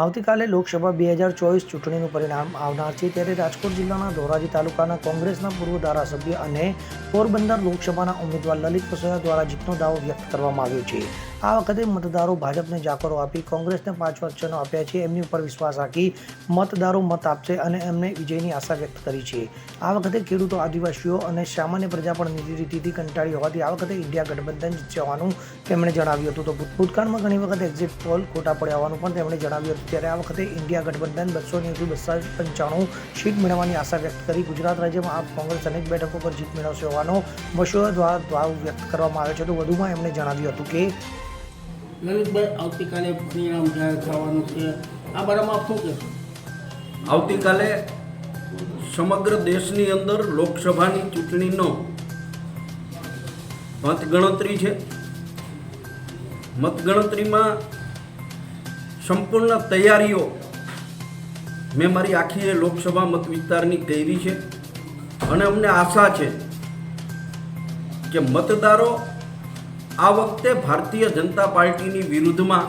આવતીકાલે લોકસભા બે હજાર ચોવીસ ચૂંટણીનું પરિણામ આવનાર છે ત્યારે રાજકોટ જિલ્લાના ધોરાજી તાલુકાના કોંગ્રેસના પૂર્વ ધારાસભ્ય અને પોરબંદર લોકસભાના ઉમેદવાર લલિત પસોયા દ્વારા જીતનો દાવો વ્યક્ત કરવામાં આવ્યો છે. આ વખતે મતદારો ભાજપને જાકરો આપી કોંગ્રેસને પાંચ વચનો આપ્યા છે. એમની ઉપર વિશ્વાસ રાખી મતદારો મત આપશે અને એમને વિજયની આશા વ્યક્ત કરી છે. આ વખતે ખેડૂતો, આદિવાસીઓ અને સામાન્ય પ્રજા પણ નીતિ રીતિથી કંટાળી હોવાથી આ વખતે ઇન્ડિયા ગઠબંધન જવાનું તેમણે જણાવ્યું હતું. તો ભૂતકાળમાં ઘણી વખત એક્ઝિટ પોલ ખોટા પડ્યા હોવાનું પણ તેમણે જણાવ્યું હતું. ત્યારે આ વખતે ઇન્ડિયા ગઠબંધન બસો નેવું, બસો પંચાણું સીટ મેળવવાની આશા વ્યક્ત કરી. ગુજરાત રાજ્યમાં આપ કોંગ્રેસ અનેક બેઠકો પર જીત મેળવશે હોવાનો વશો દ્વારા દાવો વ્યક્ત કરવામાં આવ્યો છે. તો વધુમાં એમણે જણાવ્યું હતું કે લલિતભાઈ, આવતીકાલે પરિણામ જાહેર થવાનું છે, આ બારામાં શું કહેશો? આવતીકાલે સમગ્ર દેશની અંદર લોકસભાની ચૂંટણીનો મતગણતરી છે. મતગણતરીમાં સંપૂર્ણ તૈયારીઓ મેં મારી આખી એ લોકસભા મત વિસ્તારની કરી છે. અને અમને આશા છે કે મતદારો આ વખતે ભારતીય જનતા પાર્ટીની વિરુદ્ધમાં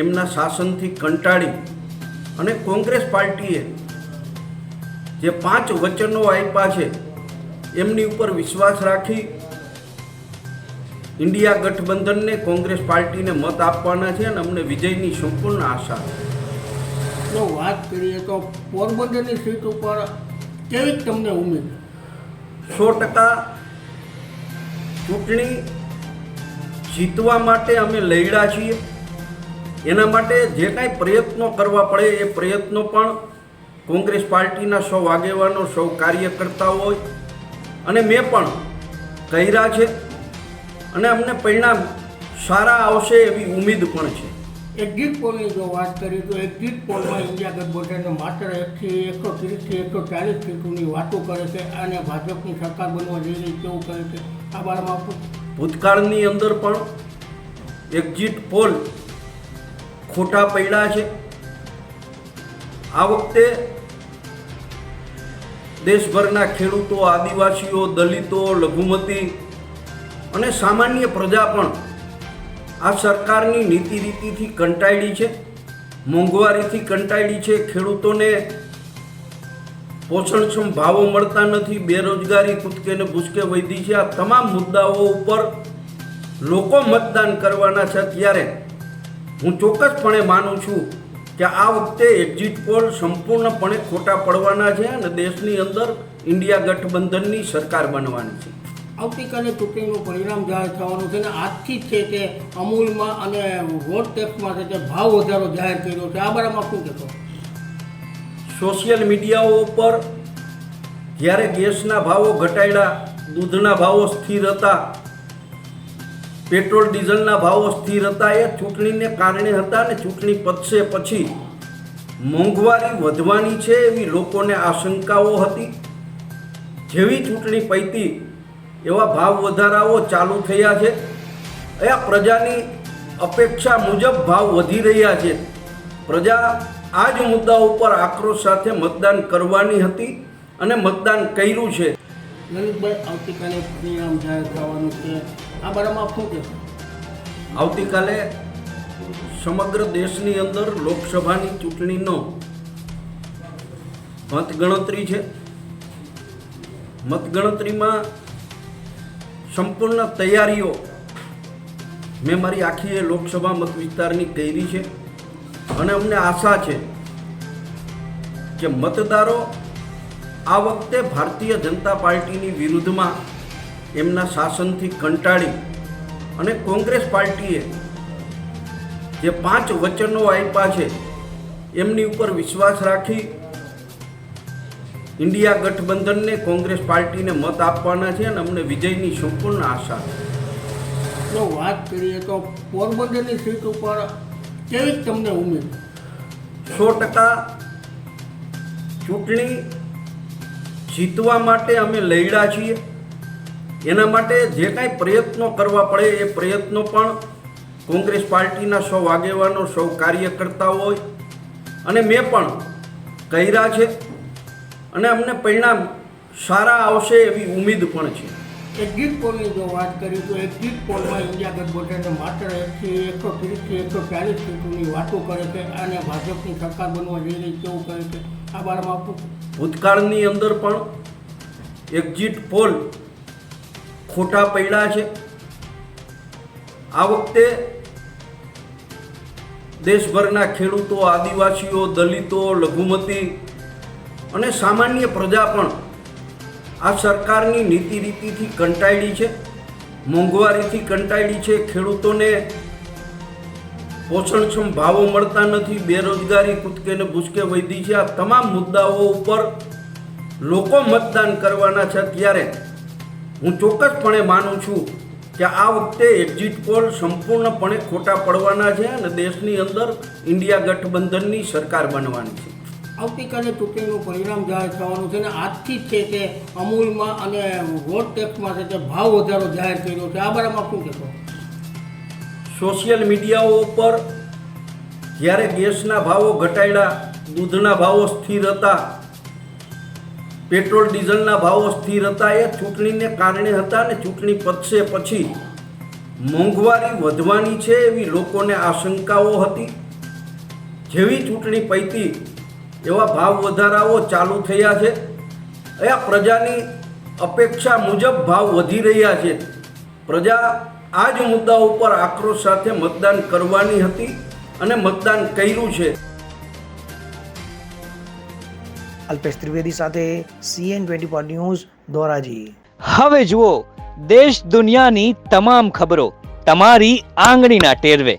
એમના શાસનથી કંટાળી અને કોંગ્રેસ પાર્ટીએ જે પાંચ વચનો આપ્યા છે એમની ઉપર વિશ્વાસ રાખી ઇન્ડિયા ગઠબંધનને કોંગ્રેસ પાર્ટીને મત આપવાના છે અને અમને વિજયની સંપૂર્ણ આશા છે. જો વાત કરીએ તો પોરબંદરની સીટ ઉપર કેવી તમને ઉમેદ? સો ટકા ચૂંટણી જીતવા માટે અમે લડ્યા છીએ. એના માટે જે કાંઈ પ્રયત્નો કરવા પડે એ પ્રયત્નો પણ કોંગ્રેસ પાર્ટીના સૌ આગેવાનો, સૌ કાર્યકર્તાઓ હોય. અને મેં પણ કર્યા છે. અને અમને પરિણામ સારા આવશે એવી ઉમેદ પણ છે. એક્ઝિટ પોલની જો વાત કરીએ તો એક્ઝિટ પોલમાં ઇન્ડિયા ગઠબંધનને માત્ર એકથી એકસો ત્રીસથી એકસો ચાલીસ સીટોની વાતો કરે છે અને ભાજપની સરકાર બનવા જઈ રહી તેવું કહે છે. આ બારમાં આપ ભૂતકાળની અંદર પણ એક્ઝિટ પોલ ખોટા પડ્યા છે. આ વખતે દેશભરના ખેડૂતો, આદિવાસીઓ, દલિતો, લઘુમતી અને સામાન્ય પ્રજા પણ આ સરકારની નીતિ રીતિથી કંટાળી છે, મોંઘવારીથી કંટાળી છે. ખેડૂતોને પોષણક્ષમ ભાવો મળતા નથી, બેરોજગારી કૂદકે ને ભૂસકે વધી છે. આ તમામ મુદ્દાઓ ઉપર લોકો મતદાન કરવાના છે ત્યારે હું ચોક્કસપણે માનું છું કે આ વખતે એક્ઝિટ પોલ સંપૂર્ણપણે ખોટા પડવાના છે અને દેશની અંદર ઇન્ડિયા ગઠબંધનની સરકાર બનવાની છે. આવતીકાલે ચૂંટણીનું પરિણામ જાહેર થવાનું છે અને આજથી જ છે તે અમૂલમાં અને વોટ ટેક્સમાં છે તે ભાવ વધારો જાહેર કર્યો છે. આ બારામાં શું કહેશો? સોશિયલ મીડિયાઓ ઉપર જ્યારે ગેસના ભાવો ઘટાડ્યા, દૂધના ભાવો સ્થિર હતા, પેટ્રોલ, ડીઝલના ભાવો સ્થિર હતા, એ ચૂંટણીને કારણે હતા અને ચૂંટણી પતશે પછી મોંઘવારી વધવાની છે એવી લોકોને આશંકાઓ હતી. જેવી ચૂંટણી પૈતી, એવા ભાવ વધારાઓ ચાલુ થયા છે. એ પ્રજાની અપેક્ષા મુજબ ભાવ વધી રહ્યા છે. પ્રજા આ જ મુદ્દા ઉપર આક્રોશ સાથે મતદાન કરવાની હતી અને મતદાન કર્યું છે. લલિતભાઈ આવતીકાલે પરિણામ જાહેર થવાનું છે. આ બારામાં શું કહેશો? આવતીકાલે સમગ્ર દેશની અંદર લોકસભાની ચૂંટણીનો મતગણતરી છે. મતગણતરીમાં સંપૂર્ણ તૈયારીઓ મેં મારી આખી એ લોકસભા મત વિસ્તારની કરી છે. અને અમને આશા છે કે મતદારો આ વખતે ભારતીય જનતા પાર્ટીની વિરુદ્ધમાં એમના શાસનથી કંટાળી અને કોંગ્રેસ પાર્ટીએ જે પાંચ વચનો આપ્યા છે, એમની ઉપર વિશ્વાસ રાખી ઇન્ડિયા ગઠબંધનને કોંગ્રેસ પાર્ટીને મત આપવાના છે અને અમને વિજયની સંપૂર્ણ આશા છે. જો વાત કરીએ તો પોરબંદરની સીટ ઉપર કેવી તમને ઉમેદ સો ટકા ચૂંટણી જીતવા માટે અમે લડ્યા છીએ. એના માટે જે કાંઈ પ્રયત્નો કરવા પડે એ પ્રયત્નો પણ કોંગ્રેસ પાર્ટીના સૌ આગેવાનો, સૌ કાર્યકર્તા હોય. અને મેં પણ કર્યા છે. અને અમને પરિણામ સારા આવશે એવી ઉમેદ પણ છે. એક્ઝિટ પોલની જો વાત કરીએ તો એક્ઝિટ પોલમાં ઇન્ડિયા ગઠબંધન માત્ર એકથી એકસો ત્રીસથી એકસો ચાલીસ સીટોની વાતો કરે છે અને ભાજપની સરકાર બનવા જઈ રહી તેવું કહે છે. આ બારમાં આપું. ભૂતકાળની અંદર પણ એક્ઝિટ પોલ ખોટા પડ્યા છે. આ વખતે દેશભરના ખેડૂતો, આદિવાસીઓ, દલિતો, લઘુમતી અને સામાન્ય પ્રજા પણ આ સરકારની નીતિ રીતિથી કંટાળી છે, મોંઘવારીથી કંટાળી છે, ખેડૂતોને પોષણક્ષમ ભાવો મળતા નથી, બેરોજગારી કૂદકે ને ભૂસકે વધી છે. આ તમામ મુદ્દાઓ ઉપર લોકો મતદાન કરવાના છે ત્યારે હું ચોક્કસપણે માનું છું કે આ વખતે એક્ઝિટ પોલ સંપૂર્ણપણે ખોટા પડવાના છે અને દેશની અંદર ઇન્ડિયા ગઠબંધનની સરકાર બનવાની છે. આવતીકાલે ચૂંટણીનું પરિણામ જાહેર થવાનું છે અને આજથી જ છે કે અમૂલમાં અને રોડ ટેક્સમાં છે તે ભાવ વધારો જાહેર કર્યો છે. આ બારામાં શું કહેશો? સોશિયલ મીડિયાઓ ઉપર જ્યારે ગેસના ભાવો ઘટાડ્યા, દૂધના ભાવો સ્થિર હતા, પેટ્રોલ, ડીઝલના ભાવો સ્થિર હતા, એ ચૂંટણીને કારણે હતા અને ચૂંટણી પતશે પછી મોંઘવારી વધવાની છે એવી લોકોને આશંકાઓ હતી. જેવી ચૂંટણી પૈતી એવા ભાવ વધારાઓ ચાલુ થયા છે. એ પ્રજાની અપેક્ષા મુજબ ભાવ વધી રહ્યા છે. પ્રજા આ જ મુદ્દા ઉપર આક્રોશ સાથે મતદાન કરવાની હતી અને મતદાન કર્યું છે. અલ્પેશ ત્રિવેદી સાથે CN twenty four news Dhoraji. હવે જુઓ દેશ દુનિયાની તમામ ખબરો તમારી આંગળીના ટેરવે.